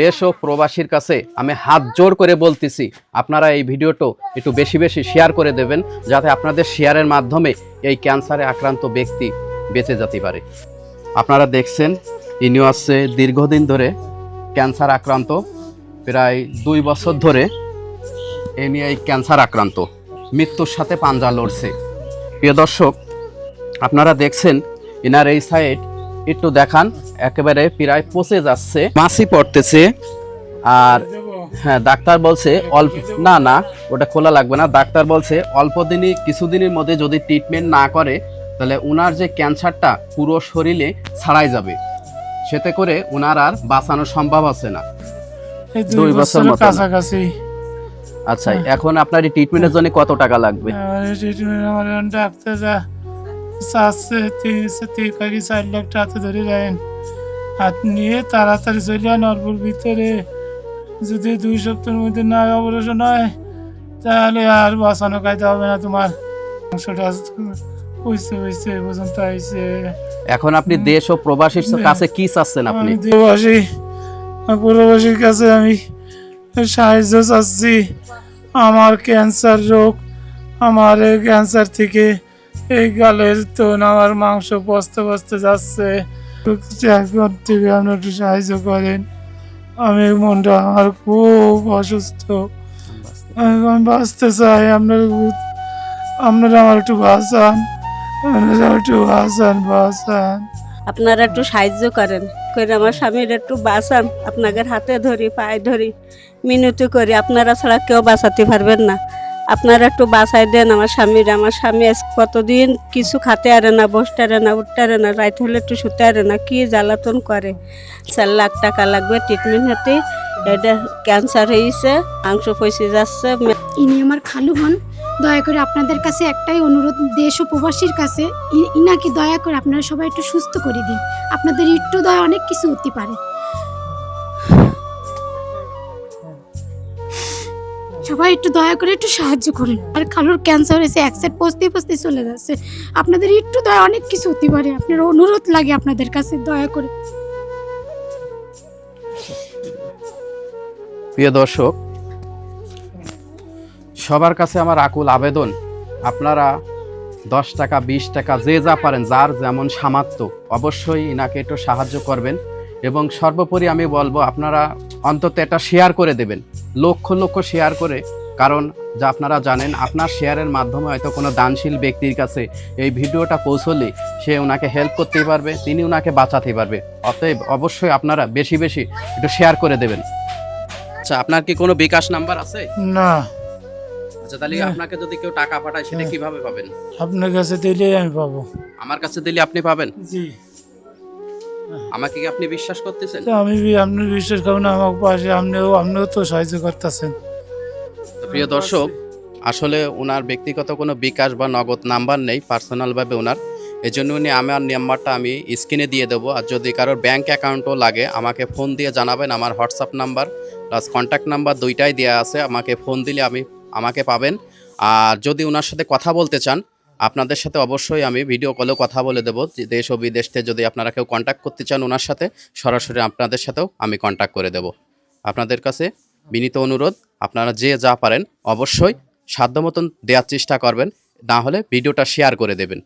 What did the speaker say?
দেশ ও প্রবাসীর কাছে আমি হাত জোর করে বলতেছি, আপনারা এই ভিডিওটো একটু বেশি বেশি শেয়ার করে দেবেন, যাতে আপনাদের শেয়ারের মাধ্যমে এই ক্যান্সারে আক্রান্ত ব্যক্তি বেঁচে যেতে পারে। আপনারা দেখছেন, ইনিও আছে দীর্ঘদিন ধরে ক্যান্সার আক্রান্ত, প্রায় দুই বছর ধরে এ নিয়ে এই ক্যান্সার আক্রান্ত। মৃত্যুর সাথে পাঞ্জা লড়ছে। প্রিয় দর্শক, আপনারা দেখছেন, ইনার এই সাইড একটু দেখান একেবারে প্রায় পচে যাচ্ছে। মাছি পড়তেছে। আর হ্যাঁ ডাক্তার বলছে অল্প না না ওটা খোলা লাগবে না। ডাক্তার বলছে অল্প দিনই কিছুদিনের মধ্যে যদি ট্রিটমেন্ট না করে তাহলে উনার যে ক্যান্সারটা পুরো শরীরে ছাড়াই যাবে। সেতে করে উনার আর বাঁচানো সম্ভব আছে না। দুই বছর মতো। কাছাকাছি। আচ্ছা এখন আপনার এই ট্রিটমেন্টের জন্য কত টাকা লাগবে? আমার ট্রিটমেন্ট আমার ডাক্তার তিন তিন চার লাখ টাকা ধরে রাখেন হাত নিয়ে তাড়াতাড়ি চলে যান অল্পর ভিতরে। যদি দুই সপ্তাহের মধ্যে না অপারেশন হয় তাহলে আর বাঁচানো খাইতে হবে না তোমার। মাংসটা বুঝতে বুঝতে পর্যন্ত আইসে এখন আপনি দেশ ও প্রবাসীর কাছে কি চাচ্ছেন আপনি? আমি দেবাসী পুরবাসীর কাছে আমি সাহায্য চাচ্ছি। আমার ক্যান্সার রোগ আমার ক্যান্সার থেকে এই গালের তো আমার মাংস বসতে বসতে যাচ্ছে। এখন থেকে আপনি একটু সাহায্য করেন। আমি মনটা আমার খুব অসুস্থ। আমি বাঁচতে চাই, আপনার আপনারা আমার একটু বাঁচান। আপনারা একটু বাঁচান বাঁচান। আপনারা একটু সাহায্য করেন করে আমার স্বামীর একটু বাঁচান। আপনাদের হাতে ধরি, পায়ে ধরি, মিনতি করি। আপনারা ছাড়া কেউ বাঁচাতে পারবেন না। আপনারা একটু বাসায় দেন, আমার স্বামীর। আমার স্বামী কতদিন কিছু খাতে আরে না, বসতে আরে না, উঠতে আরে না, রাইত হলে একটু শুতে আরে না, কি জ্বালাতন করে। চার লাখ টাকা লাগবে ট্রিটমেন্ট হতে। এটা ক্যান্সার হয়েছে মাংস পয়সে যাচ্ছে ইনি আমার খালু হন। দয়া করে আপনাদের কাছে একটাই অনুরোধ, দেশ ও প্রবাসীর কাছে ইনাকে দয়া করে আপনারা সবাই একটু সুস্থ করে দিন। আপনাদের একটু দয়া অনেক কিছু হতে পারে। সবাই একটু দয়া করে একটু সাহায্য করুন। আর খালুর ক্যান্সার হয়েছে, এক সাইড পচতে চলে যাচ্ছে। আপনাদের একটু দয়া, অনেক কিছু হতে পারে। আপনার অনুরোধ লাগে আপনাদের কাছে, দয়া করে। প্রিয় দর্শক, সবার কাছে আমার আকুল আবেদন, আপনারা দশ টাকা, বিশ টাকা, যে যা পারেন, যার যেমন সামর্থ্য, অবশ্যই ইনাকে একটু সাহায্য করবেন। এবং সর্বোপরি আমি বলব, আপনারা অন্তত এটা শেয়ার করে দেবেন। লক্ষ লক্ষ শেয়ার করে। কারণ যা আপনারা জানেন আপনার শেয়ারের মাধ্যমে হয়তো কোনো দানশীল ব্যক্তির কাছে এই ভিডিওটা পৌঁছলে সে ওনাকে হেল্প করতেই পারবে তিনি ওনাকে বাঁচাতে পারবে। অতএব অবশ্যই আপনারা বেশি বেশি একটু শেয়ার করে দেবেন। আচ্ছা আপনার কি কোনো বিকাশ নাম্বার আছে? না। আচ্ছা তাহলে আপনাকে যদি কেউ টাকা পাঠায় সেটা হ্যাঁ। কীভাবে পাবেন? আপনার কাছে দিলে আমি পাবো। আমার কাছে দিলে আপনি পাবেন? জি। আমাকে কি আপনি বিশ্বাস করতেছেন? আমি আপনার বিশ্বাস করুন আমার পাশে আপনিও আপনিও তো সাহায্য করতেছেন। প্রিয় দর্শক আসলে ওনার ব্যক্তিগত কোনো বিকাশ বা নগদ নাম্বার নেই পার্সোনালভাবে ওনার এই জন্য উনি আমার নাম্বারটা আমি স্ক্রিনে দিয়ে দেবো। আর যদি কারোর ব্যাংক অ্যাকাউন্টও লাগে আমাকে ফোন দিয়ে জানাবেন। আমার WhatsApp number plus contact number দুইটাই দেওয়া আছে। আমাকে ফোন দিলে আমি আমাকে পাবেন। আর যদি ওনার সাথে কথা বলতে চান আপনাদের সাথে অবশ্যই আমি ভিডিও কলেও কথা বলে দেবো। দেশ ও বিদেশতে যদি আপনারা কেউ কন্ট্যাক্ট করতে চান ওনার সাথে, সরাসরি আপনাদের সাথেও আমি কন্ট্যাক্ট করে দেব। আপনাদের কাছে বিনীত অনুরোধ, আপনারা যে যা পারেন অবশ্যই সাধ্য মতন দেওয়ার চেষ্টা করবেন, না হলে ভিডিওটা শেয়ার করে দেবেন।